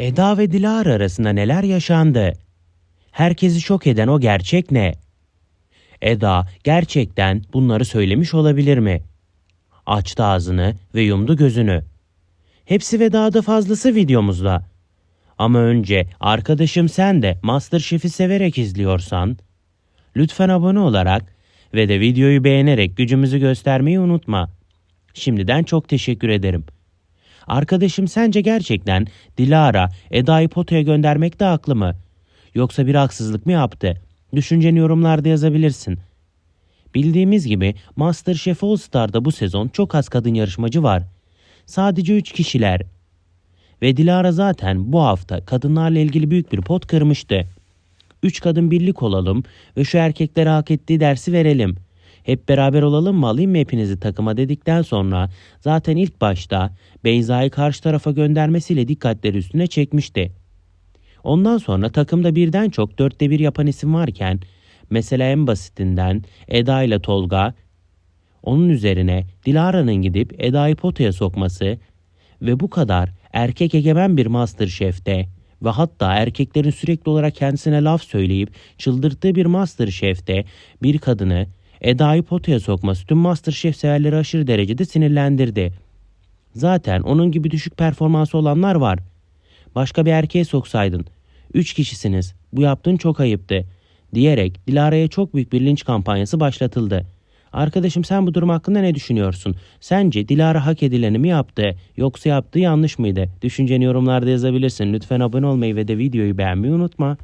Eda ve Dilara arasında neler yaşandı? Herkesi şok eden o gerçek ne? Eda gerçekten bunları söylemiş olabilir mi? Açtı ağzını ve yumdu gözünü. Hepsi ve daha da fazlası videomuzda. Ama önce arkadaşım sen de Masterchef'i severek izliyorsan lütfen abone olarak ve de videoyu beğenerek gücümüzü göstermeyi unutma. Şimdiden çok teşekkür ederim. Arkadaşım sence gerçekten Dilara Eda'yı potaya göndermekte haklı mı? Yoksa bir haksızlık mı yaptı? Düşünceni yorumlarda yazabilirsin. Bildiğimiz gibi MasterChef All Star'da bu sezon çok az kadın yarışmacı var. Sadece 3 kişiler. Ve Dilara zaten bu hafta kadınlarla ilgili büyük bir pot kırmıştı. Üç kadın birlik olalım ve şu erkeklere hak ettiği dersi verelim. Hep beraber olalım mı alayım mı hepinizi takıma dedikten sonra zaten ilk başta Beyza'yı karşı tarafa göndermesiyle dikkatleri üstüne çekmişti. Ondan sonra takımda birden çok dörtte bir yapan isim varken mesela en basitinden Eda ile Tolga onun üzerine Dilara'nın gidip Eda'yı potaya sokması ve bu kadar erkek egemen bir Masterchef'te ve hatta erkeklerin sürekli olarak kendisine laf söyleyip çıldırttığı bir Masterchef'te bir kadını Eda'yı potaya sokması tüm Masterchef severleri aşırı derecede sinirlendirdi. Zaten onun gibi düşük performansı olanlar var. Başka bir erkeğe soksaydın. Üç kişisiniz. Bu yaptığın çok ayıptı. Diyerek Dilara'ya çok büyük bir linç kampanyası başlatıldı. Arkadaşım sen bu durum hakkında ne düşünüyorsun? Sence Dilara hak edileni mi yaptı yoksa yaptığı yanlış mıydı? Düşünceni yorumlarda yazabilirsin. Lütfen abone olmayı ve de videoyu beğenmeyi unutma.